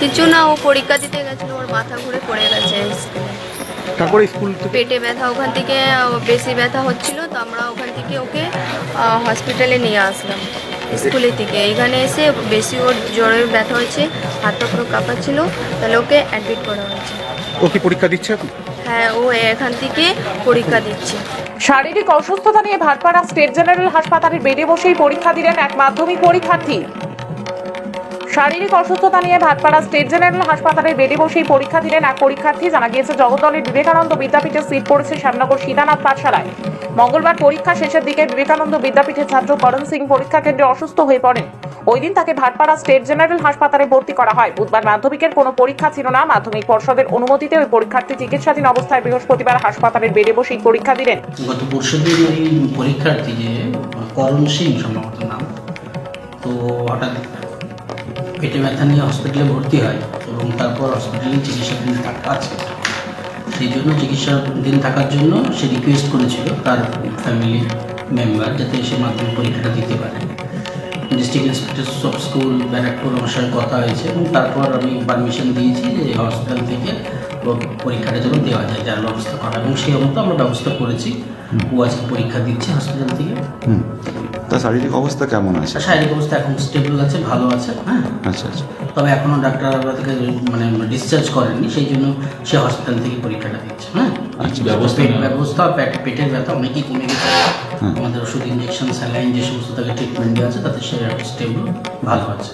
কিছু না ও পরীক্ষা দিতে গেছিল ওর মাথা ঘুরে পড়ে গেছে তারপরে স্কুল থেকে? পেটে ব্যথা ওখান থেকে বেশি ব্যথা হচ্ছিল তো আমরা ওখান থেকে ওকে হসপিটালে নিয়ে আসলাম স্কুলের থেকে। এখানে এসে বেশি ওর জ্বরের ব্যথা হয়েছে হাত পা পুরো কাঁপাচ্ছিল তাহলে ওকে অ্যাডমিট করা হয়েছে। ও কি পরীক্ষা দিচ্ছে হ্যাঁ ও এখান থেকে পরীক্ষা দিচ্ছে। শারীরিক অসুস্থতা নিয়ে ভাটপাড়া স্টেট জেনারেল হাসপাতালের বেডে বসেই পরীক্ষা দিলেন এক মাধ্যমিক পরীক্ষার্থী। শারীরিক অসুস্থতা নিয়ে ভাটপাড়া স্টেট জেনারেল হাসপাতালের বেডে বসেই পরীক্ষা দিলেন এক পরীক্ষার্থী। জানা গিয়েছে, জগদ্দলের বিবেকানন্দ বিদ্যাপীঠের সিট পড়েছে শ্যামনগর সীতানাথ পাঠশালায়। মঙ্গলবার পরীক্ষা শেষের দিকে বিবেকানন্দ বিদ্যাপীঠের ছাত্র করণ সিং পরীক্ষা কেন্দ্রে অসুস্থ হয়ে পড়েন। ওই দিন তাকে ভাটপাড়া স্টেট জেনারেল হাসপাতালে ভর্তি করা হয়। বুধবার মাধ্যমিকের কোনো পরীক্ষা ছিল না। মাধ্যমিক পর্ষদের অনুমতিতে ওই পরীক্ষার্থী চিকিৎসাধীন অবস্থায় বৃহস্পতিবার হাসপাতালের বেডে বসেই পরীক্ষা দিলেন। গত ওই পরীক্ষার্থী যে, করণ সিং, সম্ভবত নাম, তো হঠাৎ পেটে ব্যথা নিয়ে হসপিটালে ভর্তি হয় এবং তারপর হসপিটালে চিকিৎসাধীন আছে। সেই জন্য চিকিৎসাধীন থাকার জন্য সে রিকোয়েস্ট করেছিল তার ফ্যামিলি মেম্বার যাতে সে মাধ্যমিক পরীক্ষাটা দিতে পারে। District inspector of school Barrackpore আমার সঙ্গে কথা হয়েছে এবং তারপর আমি পারমিশন দিয়েছি যে হসপিটাল থেকে পরীক্ষাটা যেন দেওয়া যায় যার ব্যবস্থা করা এবং সেই মতো আমরা ব্যবস্থা করেছি। ও আজকে পরীক্ষা দিচ্ছে হসপিটাল থেকে। হুম। তার শারীরিক অবস্থা কেমন আছে? শারীরিক অবস্থা এখন স্টেবল আছে ভালো আছে হ্যাঁ। আচ্ছা আচ্ছা। তবে এখনও ডাক্তার আমরা থেকে মানে ডিসচার্জ করেননি সেই জন্য সে হসপিটাল থেকে পরীক্ষাটা দিচ্ছে হ্যাঁ। আচ্ছা, ব্যবস্থা ব্যবস্থা পেট পেটের ব্যথা অনেকই কমে গেছে। হুম। আমাদের ওষুধ ইঞ্জেকশন স্যালাইন যে সমস্ত তাকে ট্রিটমেন্ট দেওয়া আছে তাতে সে স্টেবল ভালো আছে।